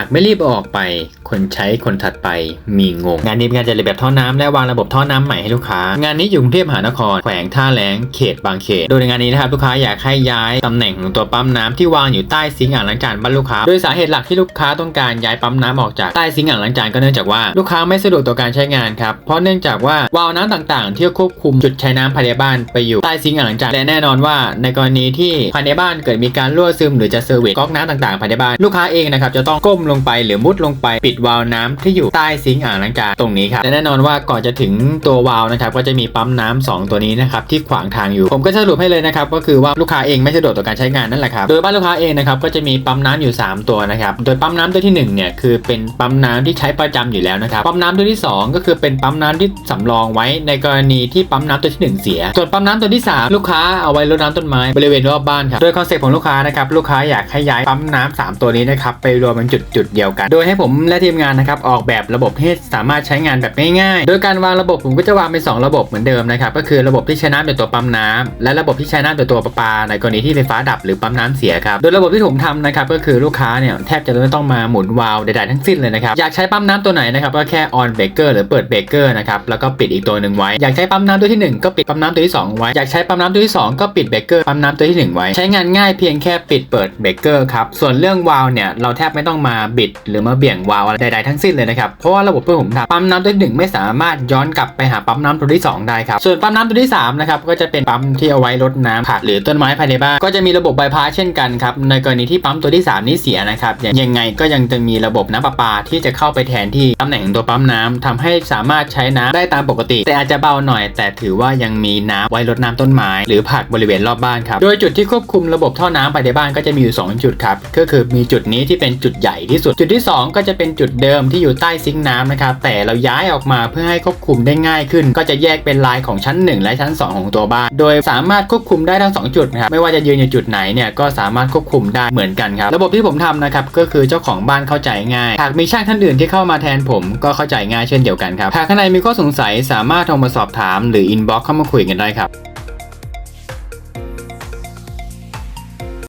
ากไม่รีบออกไป คนใช้คนถัดไปมีงง งานนี้เป็นการจัดระเบียบท่อน้ำและวางระบบท่อน้ำใหม่ให้ลูกค้า งานนี้อยู่กรุงเทพมหานครแขวงท่าแรงเขตบางเขต โดยในงานนี้นะครับลูกค้าอยากให้ย้ายตำแหน่งของตัวปั๊มน้ำที่วางอยู่ใต้ซิงค์อ่างล้างจานบ้านลูกค้า โดยสาเหตุหลักที่ลูกค้าต้องการย้ายปั๊มน้ำออกจากใต้ซิงค์อ่างล้างจานก็เนื่องจากว่าลูกค้าไม่สะดวกต่อการใช้งานครับเพราะเนื่องจากว่าวาล์วน้ำต่างๆ ที่ควบคุมจุดใช้น้ำภายในบ้านไปอยู่ใต้ซิงค์อ่างล้างจานและแน่นอนว่า ในกรณีที่ภายในบ้านเกิดมีการรั่วซึม หรือจะเซอร์วิสก๊อกน้ำต่างๆภายในบ้านลูกค้าเองนะครับจะต้องก้มลงไปหรือมุดลงไปปิดวาล์วน้ำที่อยู่ใต้ซิงค์อ่างล้างจานตรงนี้ครับและแน่นอนว่าก่อนจะถึงตัววาล์วนะครับก็จะมีปั๊มน้ำสองตัวนี้นะครับที่ขวางทางอยู่ ผมก็สรุปให้เลยนะครับก็คือว่าลูกค้าเองไม่สะดวกต่อการใช้งานนั่นแหละครับโดยบ้านลูกค้าเองนะครับก็จะมีปั๊มน้ำอยู่ 3 ตัวนะครับโดยปั๊มน้ำตัวที่หนึ่งเนี่ยคือเป็นปั๊มน้ำที่ใช้ประจำอยู่แล้วนะครับปั๊มน้ำตัวที่สองก็คือเป็นปั๊มน้ำที่สำรองไว้ในกรณีที่ปั๊มน้ำตัวที่หนึ่งเสียส่วนปั๊มน้ำตัวที่สามลูกค้าเอาไว้รดน้ำต้นไม้บริเวณรอบบ้านครับโดยคอนเซ็ปต์ของลูกค้านะครับลูกค้าอยากให้ย้ายปั๊มน้ำสามตัวนี้นะครับไปรวมเป็นจุดจุดๆเดียวกัน โดยให้ผมและทีมงานนะครับออกแบบระบบให้สามารถใช้งานแบบง่ายๆ โดยการวางระบบผมก็จะวางเป็นสองระบบเหมือนเดิมนะครับก็คือระบบที่ใช้น้ำจากตัวปั๊มน้ำและระบบที่ใช้น้ำจากตัวประปา ในกรณีที่ไฟฟ้าดับหรือปั๊มน้ำเสียครับโดยระบบที่ผมทำนะครับก็คือลูกค้าเนี่ยแทบจะไม่ต้องมาหมุนวาล์วใดๆทั้งสิ้นเลยนะครับอยากใช้ปั๊มน้ำตัวไหนนะครับก็แค่ on breaker หรือเปิด breaker นะครับแล้วก็ปิดอีกตัวหนึ่งไว้อยากใช้ปั๊มน้ำตัวที่หนึ่งก็ปิดปั๊มน้ำตัวที่สองไว้อยากใช้ปั๊มน้ำตัวที่สองก็ปิด breaker ปั๊มน้ำตัวที่หนึ่งไว้ ใช้งานง่ายเพียงแค่ปิดเปิด breaker ครับส่วนเรื่องวาล์วเนี่ยเราแทบไม่ต้องมาบิดหรือมาเบี่ยงวาล์วอะไรใดๆทั้งสิ้นเลยนะครับเพราะว่าระบบเพื่อผมทำปั๊มน้ำตัวที่หนึ่งไม่สามารถย้อนกลับไปหาปั๊มน้ำตัวที่สองได้ครับส่วนปั๊มน้ำตัวที่สามนะครับก็จะเป็นปั๊มที่เอาไว้รดน้ำผักหรือต้นไม้ภายในบ้านก็จะมีระบบใบพัดเช่นกันครับในกรณีที่ปั๊มตัวที่สามนี้เสียนะครับยังไงก็ยังจะมีระบบน้ำประปาที่จะเข้าไปแทนที่ตำแหน่งตัวปั๊มน้ำทำให้สามารถใช้น้ำได้ตามปกติ แต่อาจจะเบาหน่อย แต่ถือว่ายังมีน้ำไว้รดน้ำต้นไม้หรือผักบริเวณรอบบ้านครับโดยจุดที่ควบคุมระบบท่อน้ำภายในบ้านก็จะมีอยู่ 2 จุดครับก็คือมีจุดนี้ที่เป็นจุดใหญ่ที่สุด จุดที่ 2 ก็จะเป็นจุดเดิมที่อยู่ใต้ซิงค์น้ำนะครับ แต่เราย้ายออกมาเพื่อให้ควบคุมได้ง่ายขึ้น ก็จะแยกเป็นลายของชั้น 1 และชั้น 2 ของตัวบ้าน โดยสามารถควบคุมได้ทั้ง 2 จุดนะครับไม่ว่าจะยืนอยู่จุดไหนเนี่ยก็สามารถควบคุมได้เหมือนกันครับระบบที่ผมทำนะครับก็คือเจ้าของบ้านเข้าใจง่ายหากมีช่างท่านอื่นที่เข้ามาแทนผมก็เข้าใจง่ายเช่นเดียวกันครับหากท่านใดมีข้อสงสัยสามารถโทรมาสอบถาม หรืออินบ็อกซ์เข้ามาคุยกันได้ครับ